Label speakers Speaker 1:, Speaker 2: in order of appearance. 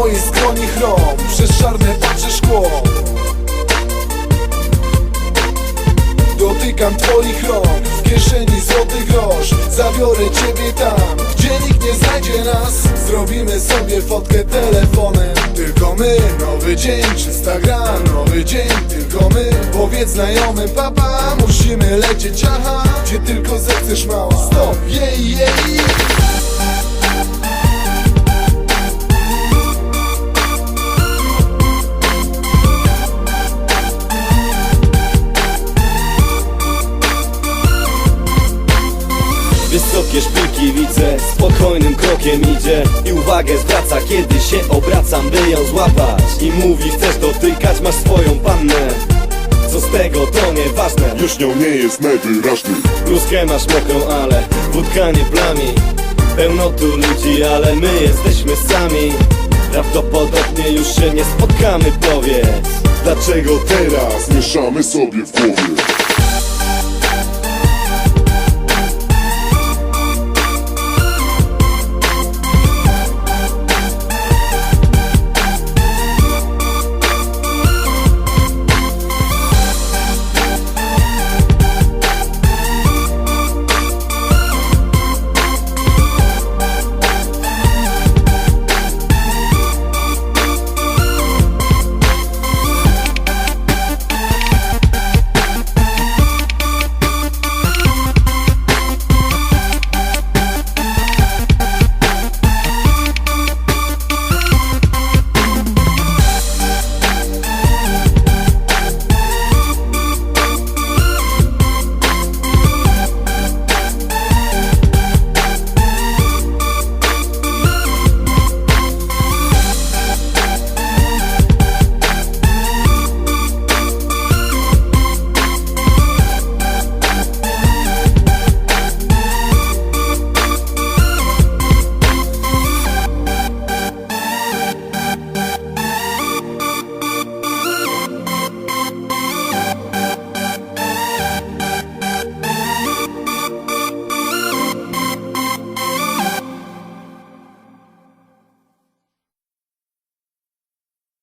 Speaker 1: Mojej skroni chrom Przez czarne patrzy szkło. Dotykam twoich rąk W kieszeni złoty grosz. Zabiorę ciebie tam Gdzie nikt nie znajdzie nas. Zrobimy sobie fotkę telefonem. Tylko my, nowy dzień, czysta gra. Nowy dzień, tylko my. Powiedz znajomym, papa Musimy lecieć, aha Gdzie tylko zechcesz mała. Stop, jej, jej
Speaker 2: Wysokie szpilki widzę, spokojnym krokiem idzie. I uwagę zwraca, kiedy się obracam, by ją złapać. I mówi, chcesz dotykać, masz swoją pannę. Co z tego, to nieważne.
Speaker 3: Już nią nie jest najwyraźniej
Speaker 2: Bluzkę masz mokrą, ale wódka nie plami. Pełno tu ludzi, ale my jesteśmy sami. Prawdopodobnie już się nie spotkamy, powiedz.
Speaker 3: Dlaczego teraz mieszamy sobie w głowie?